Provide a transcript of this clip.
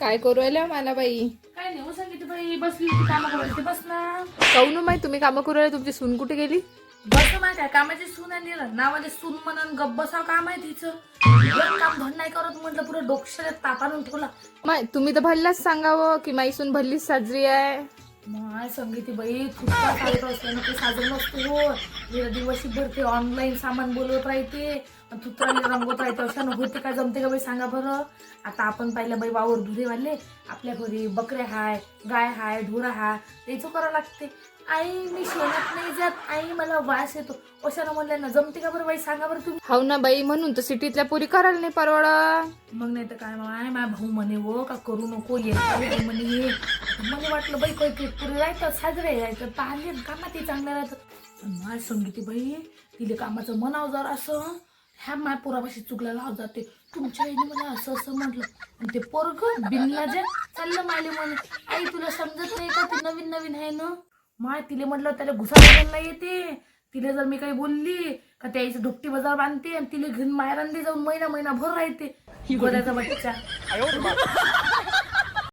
काय करू राहिल्या मला बाई? काय नाही हो सांगितलं बाई बसली होती कामं करायची बस ना. काऊन माई तुम्ही कामं करू राहिले तुमची सून कुठे गेली? बस ना काय कामाची सून आणि नावाने सून म्हणून गप्प बसाव काम आहे तिचं. एक काम धड नाही करत म्हटलं पुरं डोक्याला ताप आणून ठेवला. माय तुम्ही तर भल्लाच सांगावं की माई सून भल्लीच साजरी आहे. माय संगीती बाई? तुझा चालत असल्यानं काही साजर नसतो हो गेल्या दिवशी भरते ऑनलाईन सामान बोलवत राहते. तुत्राने रंगवत राहते. अशानं होते काय जमते का बाई? सांगा बरं. आता आपण पाहिलं बाई वावर धुरे वाले. आपल्या घरी बकऱ्या हाय गाय हाय ढोरा हाय. त्याचं करावं लागते. आई मी शेणात नाही जात. आई मला वास येतो. अशानं म्हणलं ना जमते का बरं बाई? सांगा बरं तुम्ही. हाव ना बाई म्हणून तर सिटीतल्या पोरी करायला नाही परवडा मग नाही तर काय माय माझा भाऊ म्हणे वो का करू नको? ये ये म्हणे ये मला वाटलं बाई काही काही पुरे राहतं साजरे राहतं पाहिले कामात ते चांगलं राहतं. माय संगीती बाई तिले कामाचं म्हणाव जर असं. ह्या माय पोरापाशी चुकला लाव जाते. तुमच्या आईने मला असं असं म्हटलं. आणि ते पोरग बिनला जे चाललं मायले म्हणे आई तुला समजत नाही का ती नवीन नवीन आहे ना? माय तिले म्हटलं त्याला घुसा येते. तिला जर मी काही बोलली का त्याचं धुपटी बाजार बांधते आणि तिला घेऊन मायरांनी जाऊन महिना महिना भर राहते गोऱ्याचा बच्चा.